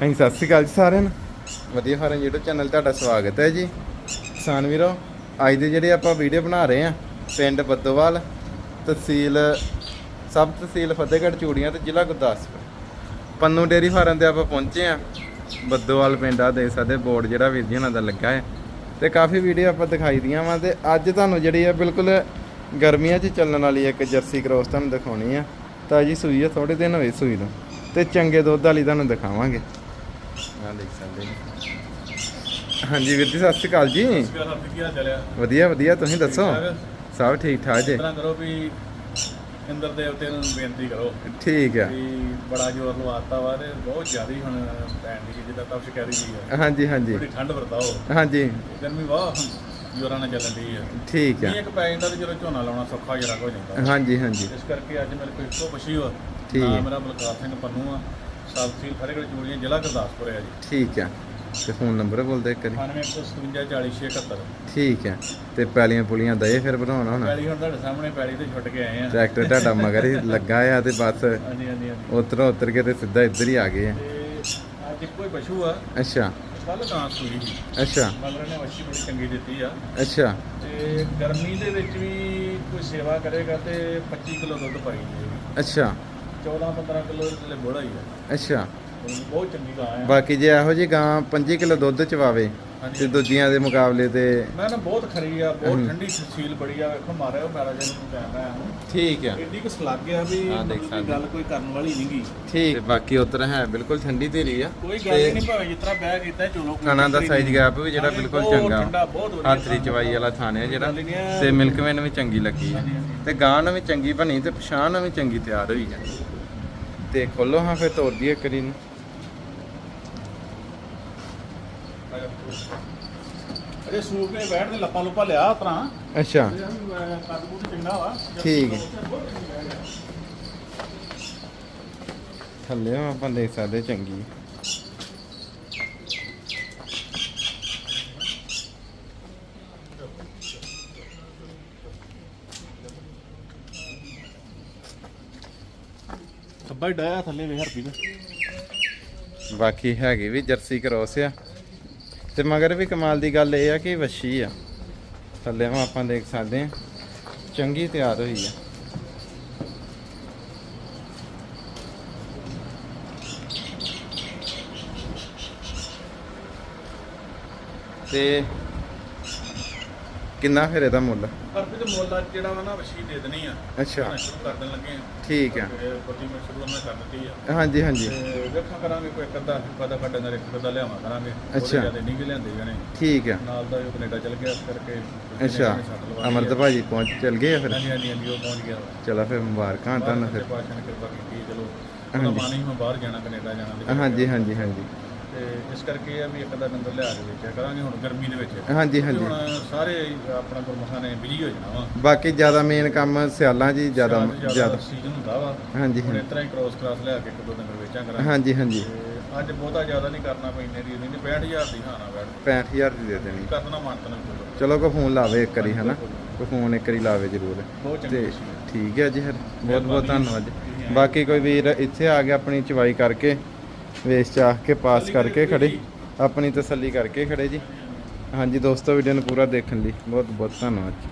ਹਾਂਜੀ, ਸਤਿ ਸ਼੍ਰੀ ਅਕਾਲ ਜੀ ਸਾਰਿਆਂ ਨੂੰ। ਵਧੀਆ ਫਾਰਮ YouTube ਚੈਨਲ ਤੁਹਾਡਾ ਸਵਾਗਤ ਹੈ ਜੀ। ਕਿਸਾਨ ਵੀਰੋ ਅੱਜ ਦੇ ਜਿਹੜੇ ਆਪਾਂ ਵੀਡੀਓ ਬਣਾ ਰਹੇ ਆ ਪਿੰਡ ਬੱਦੋਵਾਲ, ਤਹਿਸੀਲ, ਸਬ ਤਹਿਸੀਲ ਫਤਿਹਗੜ੍ਹ ਚੂੜੀਆਂ ਤੇ ਜ਼ਿਲ੍ਹਾ ਗੁਰਦਾਸਪੁਰ। ਪੰਨੂ ਡੇਰੀ ਫਾਰਮ ਤੇ ਆਪਾਂ ਪਹੁੰਚੇ ਆ ਬੱਦੋਵਾਲ ਪਿੰਡ ਆ, ਦੇਖ ਸਕਦੇ ਬੋਰਡ ਜਿਹੜਾ ਵੀਰ ਜੀ ਉਹਨਾਂ ਦਾ ਲੱਗਾ ਹੈ। ਤੇ ਕਾਫੀ ਵੀਡੀਓ ਆਪਾਂ ਦਿਖਾਈ ਦੀਆਂ ਵਾ ਤੇ ਅੱਜ ਤੁਹਾਨੂੰ ਜਿਹੜੀ ਆ ਬਿਲਕੁਲ ਗਰਮੀਆਂ 'ਚ ਚੱਲਣ ਵਾਲੀ ਇੱਕ ਜਰਸੀ ਕ੍ਰੋਸ ਤੁਹਾਨੂੰ ਦਿਖਾਉਣੀ ਆ। ਤਾਂ ਜੀ ਸੂਈ ਆ ਥੋੜੇ ਦਿਨ ਹੋਏ ਸੂਈ ਨੂੰ। ਤੇ ਚੰਗੇ ਦੁੱਧ ਵਾਲੀ ਤੁਹਾਨੂੰ ਦਿਖਾਵਾਂਗੇ। ਆ ਦੇਖ ਸਕਦੇ ਹਾਂਜੀ ਵੀਰ ਜੀ ਸਤਿ ਸ਼੍ਰੀ ਅਕਾਲ ਜੀ। ਵਧੀਆ ਵਧੀਆ ਤੁਸੀਂ ਦੱਸੋ? ਸਭ ਠੀਕ ਠਾਕ ਜੀ। ਤਰ੍ਹਾਂ ਕਰੋ ਵੀ ਇੰਦਰ ਦੇਵਤੇ ਨੂੰ ਬੇਨਤੀ ਕਰੋ ਠੀਕ ਆ। ਵੀ ਬੜਾ ਜ਼ੋਰ ਲਵਾਤਾ ਵਾ ਤੇ ਬਹੁਤ ਜ਼ਿਆਦਾ ਹੁਣ ਪੈਣ ਦੀ ਜਿੱਦਾਂ ਤਪਸ਼ ਕਹਿ ਰਹੀ ਹੈ ਹਾਂਜੀ ਹਾਂਜੀ। ਥੋੜੀ ਠੰਡ ਵਰਤਾਓ। ਹਾਂਜੀ। ਗਰਮੀ ਵਾਹ ਜ਼ੋਰਾਂ ਨਾਲ ਚੱਲਣ ਦੀ ਹੈ ਠੀਕ ਆ। ਇਹ ਇੱਕ ਪੈ ਜਾਂਦਾ ਤੇ ਜਦੋਂ ਝੋਨਾ ਲਾਉਣਾ ਸੌਖਾ ਜਰਾ ਹੋ ਜਾਂਦਾ। ਹਾਂਜੀ ਹਾਂਜੀ। ਇਸ ਕਰਕੇ ਅੱਜ ਮੇਰੇ ਕੋਲ ਇੱਕੋ ਪਛੀ ਹੋ ਠੀਕ। ਹੈ। ਨਾਮ ਮੇਰਾ ਬਲਕਾਰ ਸਿੰਘ ਪੰਨੂ ਆ। ਸਾਬਤੀਲ ਫਰੇਗੜ ਚੂੜੀਆਂ ਜ਼ਿਲ੍ਹਾ ਗੁਰਦਾਸਪੁਰ ਹੈ ਜੀ। ਠੀਕ ਆ ਤੇ ਫੋਨ ਨੰਬਰ ਬੋਲਦੇ ਇੱਕ ਵਾਰੀ। 9157 ਠੀਕ ਆ ਤੇ ਪੈਲੀਆਂ ਪੁਲੀਆਂ ਦਏ ਫਿਰ ਬਣਾਉਣਾ ਹੁਣ? ਪੈਲੀ ਹੁਣ ਤੁਹਾਡੇ ਸਾਹਮਣੇ ਪੈਲੀ ਤੇ ਛੁੱਟ ਕੇ ਆਏ ਆ। ਟਰੈਕਟਰ ਤੁਹਾਡਾ ਮਗਰ ਹੀ ਲੱਗਾ ਆ ਤੇ ਬਸ ਹਾਂਜੀ ਹਾਂਜੀ ਹਾਂਜੀ। ਉਤਰੋਂ ਉਤਰ ਕੇ ਤੇ ਸਿੱਧਾ ਇੱਧਰ ਹੀ ਆ ਗਏ ਆ। ਤੇ ਅੱਜ ਇੱਕੋ ਹੀ ਪਸ਼ੂ ਆ। ਅੱਛਾ। ਕੱਲ ਗਾਂ ਸੂਈ ਸੀ। ਅੱਛਾ। ਮਗਰ ਨੇ ਵੱਛੀ ਬੜੀ ਚੰਗੀ ਦਿੱਤੀ ਆ। ਅੱਛਾ। ਤੇ ਗਰਮੀ ਦੇ ਵਿੱਚ ਵੀ ਕੋਈ ਸੇਵਾ ਕਰੇਗਾ ਤੇ 25 ਕਿਲੋ ਦੁੱਧ ਪਾਈ ਜਾਏਗੀ। ਅੱਛਾ। 14 15 ਕਿਲੋ ਦੇ ਥੱਲੇ ਬੋੜਾ ਹੀ ਆ ਅੱਛਾ। ਬਹੁਤ ਚੰਗੀ ਗਾਂ ਆ ਬਾਕੀ ਜੇ ਇਹੋ ਜੀ ਗਾਂ 5 ਕਿਲੋ ਦੁੱਧ ਚਵਾਵੇ। ਤੇ ਦੂਜੀਆਂ ਦੇ ਮੁਕਾਬਲੇ ਤੇ ਮੈਂ ਨਾ ਬਹੁਤ ਖਰੀ ਆ। ਬਹੁਤ ਠੰਡੀ ਤਸੀਲ ਬੜੀ ਆ ਵੇਖੋ ਮਾਰਿਆ ਉਹ ਮਾਰਾ ਜੀ ਨੂੰ ਕਹਿ ਰਿਹਾ ਹਾਂ ਠੀਕ ਆ। ਐਡੀ ਕੁ ਸਲੱਗ ਆ ਵੀ ਹਾਂ, ਗੱਲ ਕੋਈ ਕਰਨ ਵਾਲੀ ਨਹੀਂਗੀ ਠੀਕ। ਤੇ ਬਾਕੀ ਉਤਰ ਹੈ ਬਿਲਕੁਲ ਠੰਡੀ ਧੀਰੀ ਆ। ਕੋਈ ਗੱਲ ਹੀ ਨਹੀਂ ਭਾਵੇਂ ਤਰ੍ਹਾਂ ਬਹਿ ਕੀਤਾ ਚਲੋ ਖਾਣਾ ਦਾ ਹੀ ਸਾਈਜ਼ ਨਹੀਂ। ਗੈਪ ਵੀ ਜਿਹੜਾ ਬਿਲਕੁਲ ਚੰਗਾ। ਠੰਡਾ, ਬਹੁਤ ਵਧੀਆ ਹੱਥ ਦੀ ਚਵਾਈ ਵਾਲਾ ਥਾਣੇ ਆ ਜਿਹੜਾ। ਹੀ ਨਹੀਂ ਹੈ। ਤੇ ਮਿਲਕਮੈਨ ਵੀ ਚੰਗੀ ਲੱਗੀ ਆ। ਤੇ ਗਾਂ ਨੂੰ ਵੀ ਚੰਗੀ ਬਣੀ ਤੇ ਪਛਾਣ ਵੀ ਚੰਗੀ ਤਿਆਰ ਹੋਈ ਆ। ਤੇ ਖੋਲੋ ਹਾਂ ਫਿਰ ਤੋੜ ਦਈਏ ਕਰੀ ਨੂੰ ਅਜੇ ਸੂਪ ਨੇ ਬੈਠ ਦੇ ਲੱਪਾ ਲੁੱਪਾ ਲਿਆ ਉਤਰਾ ਅੱਛਾ। ਠੀਕ ਹੈ। ਥੱਲੇ ਆਪਾਂ ਦੇਖ ਸਕਦੇ ਚੰਗੀ। ਸੱਬਾ ਡਾਇਆ ਥੱਲੇ ਵੇ ਹਰਪੀ ਦਾ ਬਾਕੀ ਹੈਗੀ ਵੀ ਜਰਸੀ ਕਰੋਸ ਆ। ਤੇ ਮਗਰ ਵੀ ਕਮਾਲ ਦੀ ਗੱਲ ਇਹ ਆ ਕਿ ਵੱਛੀ ਆ। ਥੱਲੇ ਨੂੰ ਆਪਾਂ ਦੇਖ ਸਕਦੇ ਆ। ਚੰਗੀ ਤਿਆਰ ਹੋਈ ਆ। ਤੇ ਕਿੰਨਾ ਫਿਰ ਇਹਦਾ ਮੁੱਲ? ਹਰਪੀ ਦੇ ਮੁੱਲ ਅੱਜ ਜਿਹੜਾ ਵਾ ਨਾ ਵਸ਼ੀ ਦੇ ਦੇਣੀ ਆ ਅੱਛਾ। ਸ਼ੁਰੂ ਕਰ ਦੇਣ ਲੱਗੇ ਆ। ਠੀਕ ਆ। ਤੇ ਪ੍ਰਤੀ ਮੈਂ ਸ਼ੁਰੂ ਮੈਂ ਕਰ ਦਿੱਤੀ ਆ। ਹਾਂਜੀ ਹਾਂਜੀ। ਤੇ ਵੇਖਾਂ ਕਰਾਂਗੇ ਕੋਈ ਇੱਕ ਅੱਧਾ ਕਦਾ ਕੱਢਣ ਦਾ ਇੱਕ ਅੱਧਾ ਲਿਆਵਾਂ ਕਰਾਂਗੇ। ਅੱਛਾ। ਜ਼ਿਆਦਾ ਨਹੀਂ ਕਿ ਲਿਆਂਦੇ ਜਾਣੇ। ਠੀਕ ਆ। ਨਾਲ ਦਾ ਜੋ ਕੈਨੇਡਾ ਚਲ ਗਿਆ ਇਸ ਕਰਕੇ ਅੱਛਾ। ਅਮਰਤ ਭਾਜੀ ਪਹੁੰਚ ਚਲ ਗਏ ਆ ਫਿਰ? ਹਾਂਜੀ ਹਾਂਜੀ ਹਾਂਜੀ ਉਹ ਪਹੁੰਚ ਗਿਆ। ਵਾ। ਚਲੋ ਫਿਰ ਮੁਬਾਰਕਾਂ ਤੁਹਾਨੂੰ ਫਿਰ। ਪਾਸ਼ਾ ਨੇ ਕਿਰਪਾ ਕੀਤੀ ਚਲੋ। ਹਾਂਜੀ। ਉਹਦਾ ਮਨ ਹੀ ਮੈਂ ਬਾਹਰ ਜਾਣਾ ਕੈਨੇਡਾ ਜਾਣਾ ਤੇ। ਹਾਂਜੀ ਹਾਂਜੀ ਹਾਂਜੀ। ਤੇ ਇਸ ਕਰਕੇ ਇਹ ਆ ਵੀ ਇੱਕ ਅੱਧਾ ਨੰਬਰ ਲਿਆ ਕੇ ਵੇਚਿਆ ਕਰਾਂਗੇ ਹੁਣ ਗਰਮੀ ਦੇ ਵਿੱਚ। ਹਾਂਜੀ ਹਾਂਜੀ। ਹੁਣ ਸਾਰੇ ਆਪਣਾ ਗੁਰਮਖਾਂ ਨੇ ਬਿਜ਼ੀ ਹੋ ਜਾਣਾ ਵਾ। ਬਾਕੀ ਜ਼ਿਆਦਾ ਮੇਨ ਕੰਮ ਸਿਆਲਾਂ ਹੀ ਜ਼ਿਆਦਾ ਜ਼ਿਆਦਾ ਸੀਜ਼ਨ ਹੁੰਦਾ ਵਾ। ਹਾਂਜੀ ਹੁਣ ਇਸ ਤਰ੍ਹਾਂ ਹੀ ਕ੍ਰੋਸ ਕਰਾਸ ਲਿਆ ਕੇ ਇੱਕ ਦੋ ਨੰਬਰ ਵੇਚਾਂ ਕਰਾਂਗੇ। ਹਾਂਜੀ ਹਾਂਜੀ। ਅੱਜ ਬਹੁਤਾ ਜ਼ਿਆਦਾ ਨਹੀਂ ਕਰਨਾ ਪੈਂਦੇ ਦੀ ਨਹੀਂ 65000 ਦੀ ਹਾਨਾ ਬੈਠ। 65000 ਦੀ ਦੇ ਦੇਣੀ। ਕਰਨਾ ਮੰਨਤ ਨਾ ਚਲੋ ਕੋ ਫੋਨ ਲਾਵੇ ਇੱਕ ਵਾਰੀ ਹਨਾ? ਕੋ ਫੋਨ ਇੱਕ ਵਾਰੀ ਲਾਵੇ ਜ਼ਰੂਰ। ਤੇ ਠੀਕ ਹੈ ਜੀ ਫਿਰ। ਬਹੁਤ ਬਹੁਤ ਧੰਨਵਾਦ ਜੀ। ਬਾਕੀ ਕੋਈ ਵੀਰ ਇੱਥੇ ਆ ਗਿਆ ਆਪਣੀ ਚਵਾਈ ਕਰਕੇ। ਵੇਸ 'ਚ ਆ ਕੇ ਪਾਸ ਕਰਕੇ ਖੜੇ। ਆਪਣੀ ਤਸੱਲੀ ਕਰਕੇ ਖੜੇ ਜੀ। ਹਾਂਜੀ ਦੋਸਤੋ ਵੀਡੀਓ ਨੂੰ ਪੂਰਾ ਦੇਖਣ ਲਈ ਬਹੁਤ ਬਹੁਤ ਧੰਨਵਾਦ ਜੀ।